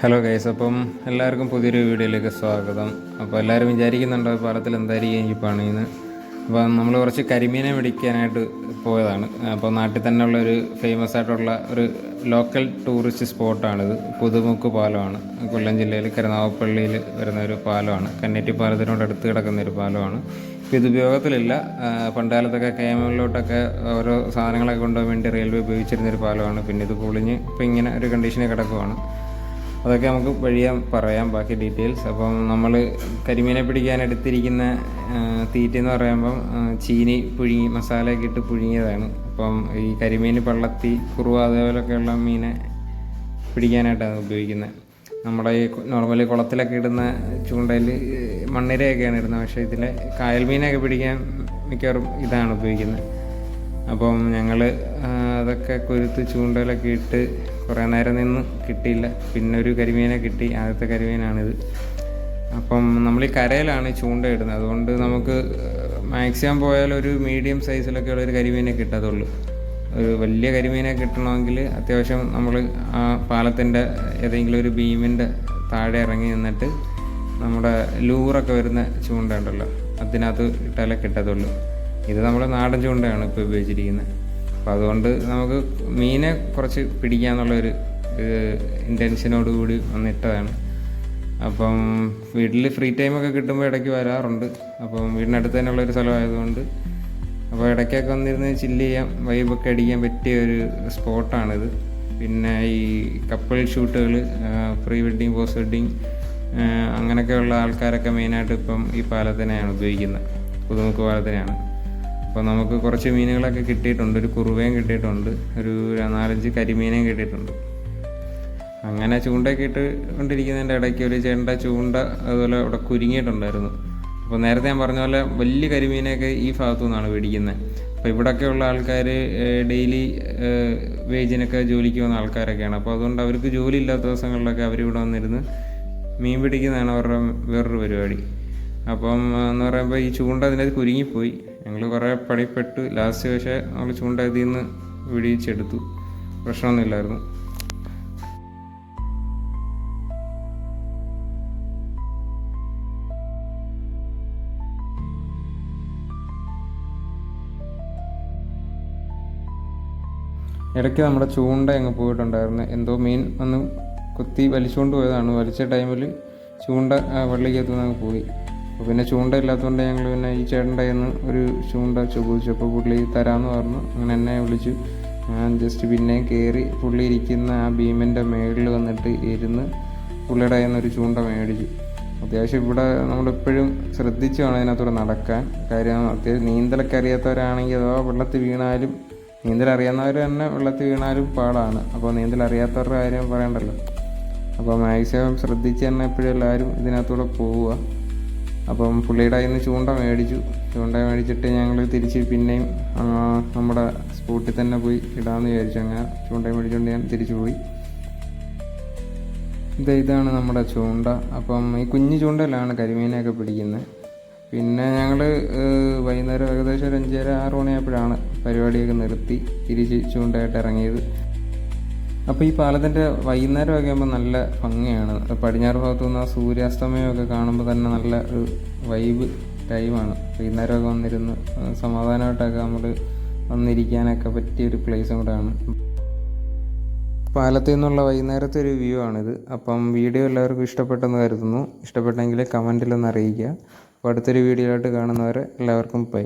Hello guys അപ്പം എല്ലാവർക്കും പുതിയൊരു വീഡിയോയിലേക്ക് സ്വാഗതം. അപ്പോൾ എല്ലാവരും വിചാരിക്കുന്നുണ്ടോ പാലത്തിൽ എന്തായിരിക്കും ഈ പണിയെന്ന്? അപ്പം നമ്മൾ കുറച്ച് കരിമീനെ മേടിക്കാനായിട്ട് പോയതാണ്. അപ്പോൾ നാട്ടിൽ തന്നെ ഉള്ള ഒരു ഫേമസ് ആയിട്ടുള്ള ഒരു ലോക്കൽ ടൂറിസ്റ്റ് സ്പോട്ടാണിത് പുതുമുക്ക് പാലമാണ്. കൊല്ലം ജില്ലയിൽ കരുനാഗപ്പള്ളിയിൽ വരുന്ന ഒരു പാലമാണ്. കന്നേറ്റി പാലത്തിനോട് അടുത്ത് കിടക്കുന്ന ഒരു പാലമാണ്. ഇപ്പോൾ ഇത് ഉപയോഗത്തിലില്ല. പണ്ടുകാലത്തൊക്കെ പണ്ട് കാലത്തൊക്കെ കേമലിലോട്ടൊക്കെ ഓരോ സാധനങ്ങളൊക്കെ കൊണ്ടുപോകാൻ വേണ്ടി റെയിൽവേ ഉപയോഗിച്ചിരുന്നൊരു പാലമാണ്. പിന്നെ ഇത് പൊളിഞ്ഞ് ഇപ്പോൾ ഇങ്ങനെ ഒരു കണ്ടീഷനിൽ കിടക്കുവാണ്. അതൊക്കെ നമുക്ക് വഴിയാ പറയാം ബാക്കി ഡീറ്റെയിൽസ് അപ്പം നമ്മൾ കരിമീനെ പിടിക്കാൻ എടുത്തിരിക്കുന്ന തീറ്റ എന്ന് പറയുമ്പം ചീനി പുഴുങ്ങി മസാലയൊക്കെ ഇട്ട് പുഴുങ്ങിയതാണ്. അപ്പം ഈ കരിമീൻ പള്ളത്തി കുറുവ അതേപോലെയൊക്കെയുള്ള മീനെ പിടിക്കാനായിട്ടാണ് ഉപയോഗിക്കുന്നത്. നമ്മുടെ ഈ നോർമലി കുളത്തിലൊക്കെ ഇടുന്ന ചൂണ്ടയിൽ മണ്ണിരയൊക്കെയാണ് ഇടുന്നത്. പക്ഷേ ഇതിൽ കായൽ മീനൊക്കെ പിടിക്കാൻ മിക്കവാറും ഇതാണ് ഉപയോഗിക്കുന്നത്. അപ്പം ഞങ്ങൾ അതൊക്കെ കൊരുത്ത് ചൂണ്ടയിലൊക്കെ ഇട്ട് കുറേ നേരം നിന്ന്. കിട്ടിയില്ല. പിന്നെ ഒരു കരിമീനെ കിട്ടി. ആദ്യത്തെ കരിമീനാണിത്. അപ്പം നമ്മൾ ഈ കരയിലാണ് ചൂണ്ട ഇടുന്നത്. അതുകൊണ്ട് നമുക്ക് മാക്സിമം പോയാൽ ഒരു മീഡിയം സൈസിലൊക്കെ ഉള്ള ഒരു കരിമീനെ കിട്ടത്തുള്ളൂ. ഒരു വലിയ കരിമീനെ കിട്ടണമെങ്കിൽ അത്യാവശ്യം നമ്മൾ ആ പാലത്തിന്റെ ഏതെങ്കിലും ഒരു ബീമിന്റെ താഴെ ഇറങ്ങി നിന്നിട്ട് നമ്മുടെ ലൂറൊക്കെ വരുന്ന ചൂണ്ട ഉണ്ടല്ലോ അതിനകത്ത് ഇട്ടാലേ കിട്ടത്തുള്ളൂ. ഇത് നമ്മുടെ നാടൻ ചൂണ്ടയാണ് ഇപ്പോൾ ഉപയോഗിച്ചിരിക്കുന്നത്. അപ്പോൾ അതുകൊണ്ട് നമുക്ക് മീനെ കുറച്ച് പിടിക്കാന്നുള്ളൊരു ഇന്റൻഷനോട് കൂടി വന്നിട്ടതാണ്. അപ്പം വീട്ടിൽ ഫ്രീ ടൈമൊക്കെ കിട്ടുമ്പോൾ ഇടയ്ക്ക് വരാറുണ്ട്. അപ്പം വീടിനടുത്ത് തന്നെയുള്ള ഒരു സ്ഥലമായതുകൊണ്ട് അപ്പോൾ ഇടയ്ക്കൊക്കെ വന്നിരുന്ന് ചില്ല് ചെയ്യാം വൈബൊക്കെ അടിക്കാൻ പറ്റിയ ഒരു സ്പോട്ടാണിത്. പിന്നെ ഈ കപ്പിൾ ഷൂട്ടുകൾ പ്രീ വെഡ്ഡിങ് പോസ്റ്റ് വെഡ്ഡിങ് അങ്ങനെയൊക്കെയുള്ള ആൾക്കാരൊക്കെ മെയിനായിട്ട് ഇപ്പം ഈ പാലത്തിനെയാണ് ഉപയോഗിക്കുന്നത്. പുതുമുക്ക് പാലത്തിനെയാണ്. അപ്പോൾ നമുക്ക് കുറച്ച് മീനുകളൊക്കെ കിട്ടിയിട്ടുണ്ട് ഒരു കുറുവയും കിട്ടിയിട്ടുണ്ട് ഒരു നാലഞ്ച് കരിമീനയും കിട്ടിയിട്ടുണ്ട്. അങ്ങനെ ചൂണ്ടയൊക്കെ ഇട്ട് കൊണ്ടിരിക്കുന്നതിന്റെ ഇടയ്ക്ക് ഒരു ചേണ്ട ചൂണ്ട അതുപോലെ അവിടെ കുരുങ്ങിയിട്ടുണ്ടായിരുന്നു. അപ്പോൾ നേരത്തെ ഞാൻ പറഞ്ഞ പോലെ വലിയ കരിമീനൊക്കെ ഈ ഭാഗത്തു നിന്നാണ് പിടിക്കുന്നത് അപ്പോൾ ഇവിടെയൊക്കെ ഉള്ള ആൾക്കാർ ഡെയിലി വേജിനൊക്കെ ജോലിക്ക് പോകുന്ന ആൾക്കാരൊക്കെയാണ്. അപ്പോൾ അതുകൊണ്ട് അവർക്ക് ജോലി ഇല്ലാത്ത ദിവസങ്ങളിലൊക്കെ ഇവിടെ വന്നിരുന്ന് മീൻ പിടിക്കുന്നതാണ് അവരുടെ വേറൊരു പരിപാടി. അപ്പം എന്ന് പറയുമ്പോൾ ഈ ചൂണ്ട അതിനകത്ത് കുരുങ്ങിപ്പോയി. ഞങ്ങൾ കുറേ പണിപ്പെട്ടു. ലാസ്റ്റ് പക്ഷേ നമ്മൾ ചൂണ്ട ഇതിൽ നിന്ന് വിടിയിച്ചെടുത്തു. പ്രശ്നമൊന്നുമില്ലായിരുന്നു. ഇടയ്ക്ക് നമ്മുടെ ചൂണ്ട അങ്ങ് പോയിട്ടുണ്ടായിരുന്നു. എന്തോ മീൻ വന്ന് കുത്തി വലിച്ചുകൊണ്ട് പോയതാണ്. വലിച്ച ടൈമിൽ ചൂണ്ട വെള്ളിക്കകത്ത് നിന്ന് പോയി. അപ്പോൾ പിന്നെ ചൂണ്ട ഇല്ലാത്തതുകൊണ്ട് ഞങ്ങൾ പിന്നെ ഈ ചേട്ടന്റെ നിന്ന് ഒരു ചൂണ്ട ചോദിച്ചു അപ്പോൾ പുള്ളി തരാമെന്ന് പറഞ്ഞു. അങ്ങനെ എന്നെ വിളിച്ചു. ഞാൻ ജസ്റ്റ് പിന്നെയും കയറി പുള്ളി ഇരിക്കുന്ന ആ ഭീമിന്റെ മേളിൽ വന്നിട്ട് ഇരുന്ന് പുള്ളിയുടെ കയ്യിൽ ഒരു ചൂണ്ട മേടിച്ചു. അത്യാവശ്യം ഇവിടെ നമ്മളെപ്പോഴും ശ്രദ്ധിച്ചു വേണം അതിനകത്തൂടെ നടക്കാൻ. കാര്യം അത്യാവശ്യം നീന്തലൊക്കെ അറിയാത്തവരാണെങ്കിൽ അഥവാ വെള്ളത്തിൽ വീണാലും നീന്തൽ അറിയാവുന്നവർ തന്നെ വെള്ളത്തിൽ വീണാലും പാടാണ്. അപ്പോൾ നീന്തൽ അറിയാത്തവരുടെ കാര്യം പറയണ്ടല്ലോ. അപ്പോൾ മാക്സിമം ശ്രദ്ധിച്ച് തന്നെ എപ്പോഴും എല്ലാവരും ഇതിനകത്തൂടെ പോവുക. അപ്പം പുള്ളിയുടെ കയ്യിൽ നിന്ന് ചൂണ്ട മേടിച്ചു. ചൂണ്ട മേടിച്ചിട്ട് ഞങ്ങൾ തിരിച്ച് പിന്നെയും നമ്മുടെ സ്പോട്ടിൽ തന്നെ പോയി ഇടാമെന്ന് വിചാരിച്ചു. അങ്ങനെ ചൂണ്ട മേടിച്ചുകൊണ്ട് ഞാൻ തിരിച്ചു പോയി. ഇത് ഇതാണ് നമ്മുടെ ചൂണ്ട. അപ്പം ഈ കുഞ്ഞു ചൂണ്ടയിലാണ് കരിമീനെയൊക്കെ പിടിക്കുന്നത് പിന്നെ ഞങ്ങൾ വൈകുന്നേരം ഏകദേശം ഒരു അഞ്ചര ആറ് മണിയായപ്പോഴാണ് പരിപാടിയൊക്കെ നിർത്തി തിരിച്ച് ചൂണ്ടയായിട്ട് ഇറങ്ങിയത്. അപ്പോൾ ഈ പാലത്തിന്റെ വൈകുന്നേരമൊക്കെ ആകുമ്പോൾ നല്ല ഭംഗിയാണ്. പടിഞ്ഞാറ് ഭാഗത്തു നിന്ന് ആ സൂര്യാസ്തമയമൊക്കെ കാണുമ്പോൾ തന്നെ നല്ല ഒരു വൈബ് ടൈമാണ് വൈകുന്നേരമൊക്കെ വന്നിരുന്ന് സമാധാനമായിട്ടൊക്കെ നമ്മൾ വന്നിരിക്കാനൊക്കെ പറ്റിയ ഒരു പ്ലേസും ആണ് പാലത്തിൽ നിന്നുള്ള വൈകുന്നേരത്തെ ഒരു വ്യൂ ആണിത്. അപ്പം വീഡിയോ എല്ലാവർക്കും ഇഷ്ടപ്പെട്ടെന്ന് കരുതുന്നു. ഇഷ്ടപ്പെട്ടെങ്കിൽ കമന്റിലൊന്ന് അറിയിക്കുക. അപ്പോൾ അടുത്തൊരു വീഡിയോ ആയിട്ട് കാണുന്നവരെ എല്ലാവർക്കും ബൈ